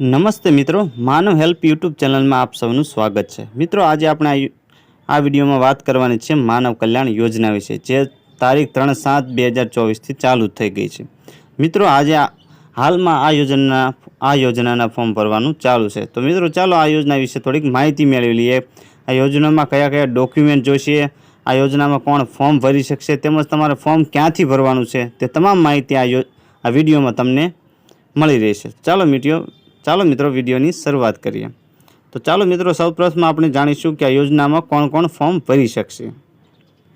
નમસ્તે મિત્રો, માનવ help YouTube ચેનલમાં આપ સૌનું સ્વાગત છે. મિત્રો, આજે આપણે આ વિડીયોમાં વાત કરવાની છે માનવ કલ્યાણ યોજના વિશે, જે તારીખ ત્રણ સાત બે હજાર ચોવીસથી ચાલુ થઈ ગઈ છે. મિત્રો, આજે હાલમાં આ યોજના, આ યોજનાના ફોર્મ ભરવાનું ચાલુ છે. તો મિત્રો, ચાલો આ યોજના વિશે થોડીક માહિતી મેળવી લઈએ. આ યોજનામાં કયા કયા ડોક્યુમેન્ટ જોઈશે, આ યોજનામાં કોણ ફોર્મ ભરી શકશે, તેમજ તમારે ફોર્મ ક્યાંથી ભરવાનું છે, તે તમામ માહિતી આ આ વિડીયોમાં તમને મળી રહેશે. ચાલો મીડિયો ચાલો મિત્રો વિડીયોની શરૂઆત કરીએ. તો ચાલો મિત્રો સૌપ્રથમ આપણે જાણીશું કે આ યોજનામાં કોણ કોણ ફોર્મ ભરી શકશે.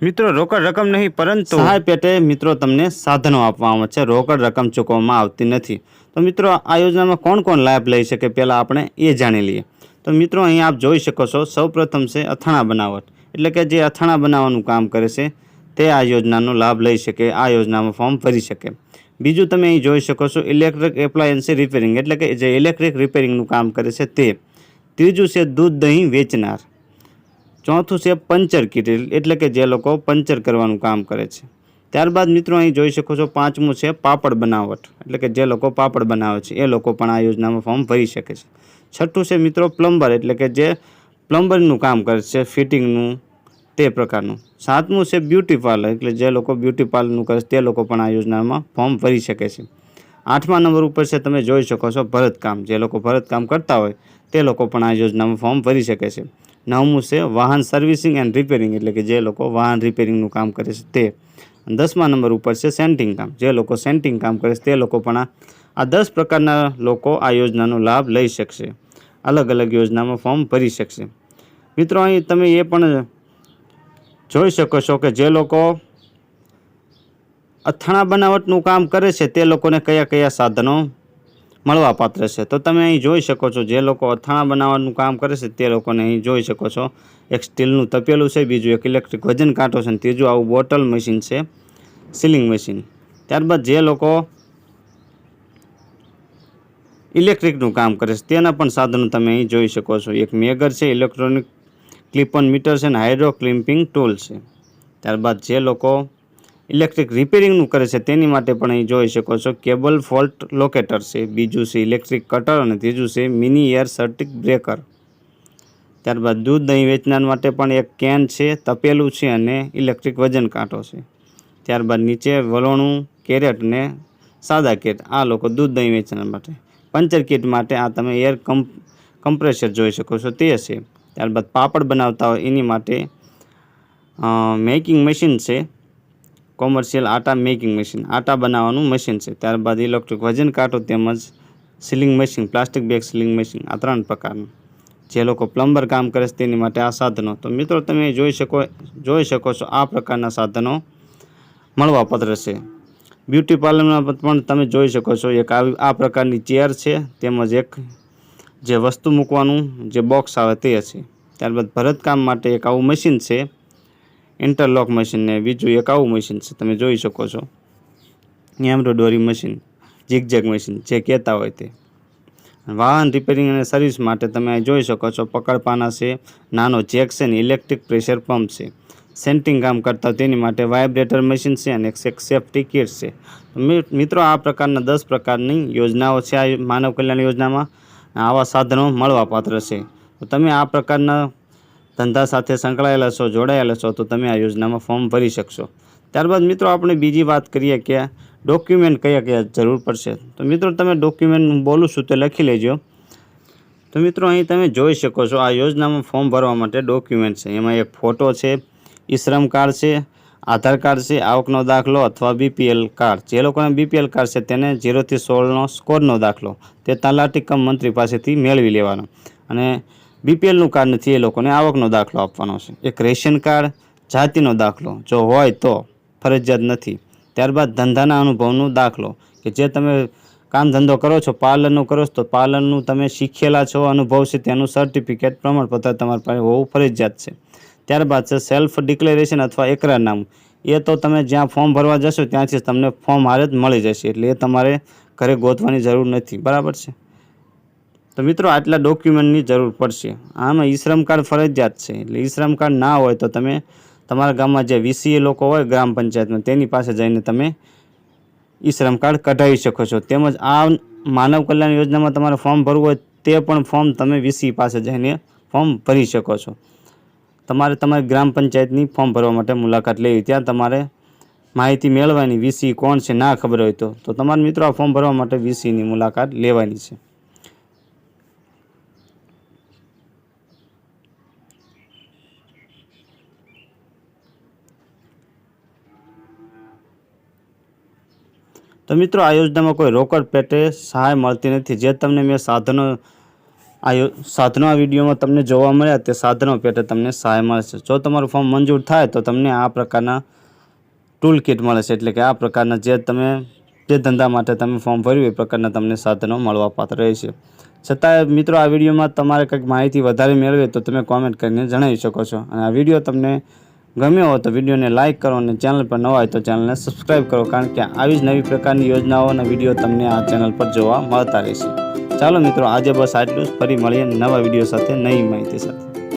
મિત્રો રોકડ રકમ નહીં પરંતુ સહાય પેટે મિત્રો તમને સાધનો આપવામાં છે. રોકડ રકમ ચૂકવવામાં આવતી નથી. તો મિત્રો આ યોજનામાં કોણ કોણ લાભ લઈ શકે પહેલાં આપણે એ જાણી લઈએ. તો મિત્રો અહીં આપ જોઈ શકો છો સૌપ્રથમ છે અથાણા બનાવટ. એટલે કે જે અથાણા બનાવવાનું કામ કરે છે તે આ યોજનાનો લાભ લઈ શકે આ યોજનામાં ફોર્મ ભરી શકે. બીજું તમે અહીં જોઈ શકો છો ઇલેક્ટ્રિક એપ્લાયન્સી રિપેરિંગ એટલે કે જે ઇલેક્ટ્રિક રિપેરિંગનું કામ કરે છે તે. ત્રીજું છે દૂધ દહીં વેચનાર. ચોથું છે પંચર કીટ એટલે કે જે લોકો પંચર કરવાનું કામ કરે છે. ત્યારબાદ મિત્રો અહીં જોઈ શકો છો પાંચમું છે પાપડ બનાવટ, એટલે કે જે લોકો પાપડ બનાવે છે, એ લોકો પણ આ યોજનામાં ફોર્મ ભરી શકે છે. છઠ્ઠું છે મિત્રો પ્લમ્બર એટલે કે જે પ્લમ્બરનું કામ કરે છે ફિટિંગનું તે પ્રકારનું. સાતમું છે બ્યુટી પાર્લર, એટલે જે લોકો બ્યુટી પાર્લરનું કરે તે લોકો પણ આ યોજનામાં ફોર્મ ભરી શકે છે. આઠમા નંબર ઉપર છે તમે જોઈ શકો છો ભરતકામ, જે લોકો ભરતકામ કરતા હોય તે લોકો પણ આ યોજનામાં ફોર્મ ભરી શકે છે. નવમું છે વાહન સર્વિસિંગ એન્ડ રિપેરિંગ, એટલે કે જે લોકો વાહન રિપેરિંગનું કામ કરે છે તે. દસમા નંબર ઉપર છે સેન્ટિંગ કામ, જે લોકો સેન્ટિંગ કામ કરે છે તે લોકો પણ આ આ દસ પ્રકારના લોકો આ યોજનાનો લાભ લઈ શકશે. અલગ અલગ યોજનામાં ફોર્મ ભરી શકશે. મિત્રો, અહીં તમે એ પણ જોઈ શકો છો કે જે લોકો અથાણા બનાવટનું કામ કરે છે, તે લોકોને કયા કયા સાધનો મળવાપાત્ર છે. તો તમે અહીં જોઈ શકો છો, જે લોકો અથાણા બનાવવાનું કામ કરે છે, તે લોકોને અહીં જોઈ શકો છો. એક સ્ટીલનું તપેલું છે, બીજું એક ઇલેક્ટ્રિક વજન કાંટો છે ત્રીજું આવું બોટલ મશીન છે, સીલિંગ મશીન. ત્યારબાદ જે લોકો ઇલેક્ટ્રિકનું કામ કરે છે, તેના પણ સાધનો તમે અહીં જોઈ શકો છો. એક મેગર છે, ઇલેક્ટ્રોનિક ક્લિપન મીટર છે અને હાઇડ્રો ક્લિમ્પિંગ ટૂલ છે. ત્યારબાદ જે લોકો ઇલેક્ટ્રિક રિપેરિંગનું કરે છે તેની માટે પણ અહીં જોઈ શકો છો કેબલ ફોલ્ટ લોકેટર છે, બીજું છે ઇલેક્ટ્રિક કટર અને ત્રીજું છે મિની એર સર્ટિક બ્રેકર. ત્યારબાદ દૂધ દહીં વેચનાર માટે પણ એક કેન છે, તપેલું છે અને ઇલેક્ટ્રિક વજન કાંટો છે. ત્યારબાદ નીચે વલોણું, કેરેટ ને સાદા કેટ, આ લોકો દૂધ દહીં વેચનાર માટે. પંચર કીટ માટે આ તમે એર કમ્પ, કમ્પ્રેસર જોઈ શકો છો તે છે. ત્યારબાદ પાપડ બનાવતા હોય એની માટે મેકિંગ મશીન છે. કોમર્શિયલ આટા મેકિંગ મશીન આટા બનાવવાનું મશીન છે. ત્યારબાદ ઇલેક્ટ્રિક વજન કાંટો તેમજ sealing machine plastic bag sealing machine આ ત્રણ પ્રકારનું. જે લોકો પ્લમ્બર કામ કરે છે તેની માટે આ સાધનો. તો મિત્રો તમે જોઈ શકો જોઈ શકો છો આ પ્રકારના સાધનો મળવાપત્ર છે. બ્યુટી પાર્લરમાં પણ તમે જોઈ શકો છો એક આવી, આ પ્રકારની ચેર છે, તેમજ એક જે વસ્તુ મૂકવાનું જે બોક્સ આવે તે છે. ત્યારબાદ ભરતકામ માટે એક આવું મશીન છે. ઇન્ટરલોક મશીન ને બીજું એક આવું મશીન છે. તમે જોઈ શકો છો. એમ્બ્રોડરી મશીન જીગજેગ મશીન જે કહેતા હોય તે. વાહન રિપેરિંગ અને સર્વિસ માટે તમે જોઈ શકો છો, પકડપાના છે, નાનો જેક છે ને ઇલેક્ટ્રિક પ્રેશર પંપ છે. સેન્ટિંગ કામ કરતા તેની માટે વાઇબ્રેટર મશીન છે અને એક સેફ્ટી કિટ છે. મિત્રો, આ પ્રકારના દસ પ્રકારની યોજનાઓ છે આ માનવ કલ્યાણ યોજનામાં. આવા સાધનો મળવાપાત્ર છે. તો તમે આ પ્રકારના ધંધા સાથે સંકળાયેલા છો, જોડાયેલા છો, તો તમે આ યોજનામાં ફોર્મ ભરી શકશો. ત્યારબાદ મિત્રો આપણે બીજી વાત કરીએ કે ડોક્યુમેન્ટ કયા કયા જરૂર પડશે. તો મિત્રો તમે ડોક્યુમેન્ટ બોલું છું તે લખી લેજો. તો મિત્રો અહીં તમે જોઈ શકો છો આ યોજનામાં ફોર્મ ભરવા માટે ડોક્યુમેન્ટ છે. એમાં એક ફોટો છે, ઈ શ્રમ કાર્ડ છે આધાર કાર્ડ છે, આવકનો દાખલો અથવા બીપીએલ કાર્ડ. જે લોકોને બીપીએલ કાર્ડ છે, તેને ઝીરોથી સોળનો સ્કોરનો દાખલો. તે તલાટી કમ મંત્રી પાસેથી મેળવી લેવાનો. અને બીપીએલનું કાર્ડ નથી, એ લોકોને આવકનો દાખલો આપવાનો છે. એક રેશન કાર્ડ, જાતિનો દાખલો. જો હોય તો ફરજિયાત નથી. ત્યારબાદ ધંધાના અનુભવનો દાખલો. કે જે તમે કામ ધંધો કરો છો, પાર્લરનું કરો છો, તો પાર્લરનું તમે શીખેલા છો, અનુભવ છે, તેનું સર્ટિફિકેટ પ્રમાણપત્ર તમારી પાસે હોવું ફરજિયાત છે. ત્યારબાદ છે સેલ્ફ ડિક્લેરેશન અથવા એકરારનામું એ તો તમે જ્યાં ફોર્મ ભરવા જશો ત્યાંથી તમને ફોર્મ હારે જ મળી જશે. એટલે એ તમારે ઘરે ગોતવાની જરૂર નથી. બરાબર છે? તો મિત્રો આટલા ડોક્યુમેન્ટની જરૂર પડશે. આમાં ઈ શ્રમ કાર્ડ ફરજિયાત છે. એટલે ઈ કાર્ડ ના હોય તો તમે તમારા ગામમાં જે વીસીએ લોકો હોય ગ્રામ પંચાયતમાં, તેની પાસે જઈને તમે ઈ શ્રમ કાર્ડ કઢાવી શકો છો. તેમજ આ માનવ કલ્યાણ યોજનામાં તમારે ફોર્મ ભરવું હોય તે પણ ફોર્મ તમે વીસી પાસે જઈને ફોર્મ ભરી શકો છો. તમારે તમારી ગ્રામ પંચાયતની ફોર્મ ભરવા માટે મુલાકાત લેવી. ત્યાં તમારે માહિતી મેળવવાની વીસી કોણ છે ના ખબર હોય તો. તો તમારા મિત્રો આ ફોર્મ ભરવા માટે વીસીની મુલાકાત લેવાની છે. તો મિત્રો, આ યોજનામાં કોઈ રોકડ પેટે સહાય મળતી નથી. જે તમને મેં સાધનો આ સાધનો આ વિડીયોમાં તમને જોવા મળ્યા તે સાધનો પેટે તમને સહાય મળશે. જો તમારું ફોર્મ મંજૂર થાય તો તમને આ પ્રકારના ટૂલ કિટ મળે છે એટલે કે આ પ્રકારના જે તમે જે ધંધા માટે તમે ફોર્મ ભર્યું, એ પ્રકારના તમને સાધનો મળવાપાત્ર રહેશે. છતાં મિત્રો, આ વિડીયોમાં તમારે કંઈક માહિતી વધારે મેળવે તો તમે કોમેન્ટ કરીને જણાવી શકો છો. અને આ વીડિયો તમને ગમ્યો હોય તો વિડીયોને લાઇક કરો અને ચેનલ પર નવા હોય તો ચેનલને સબસ્ક્રાઈબ કરો. કારણ કે આવી જ નવી પ્રકારની યોજનાઓના વીડિયો તમને આ ચેનલ પર જોવા મળતા રહેશે. ચાલો મિત્રો આજે બસ આટલું જ. ફરી મળીએ નવા વીડિયો સાથે નવી માહિતી સાથે.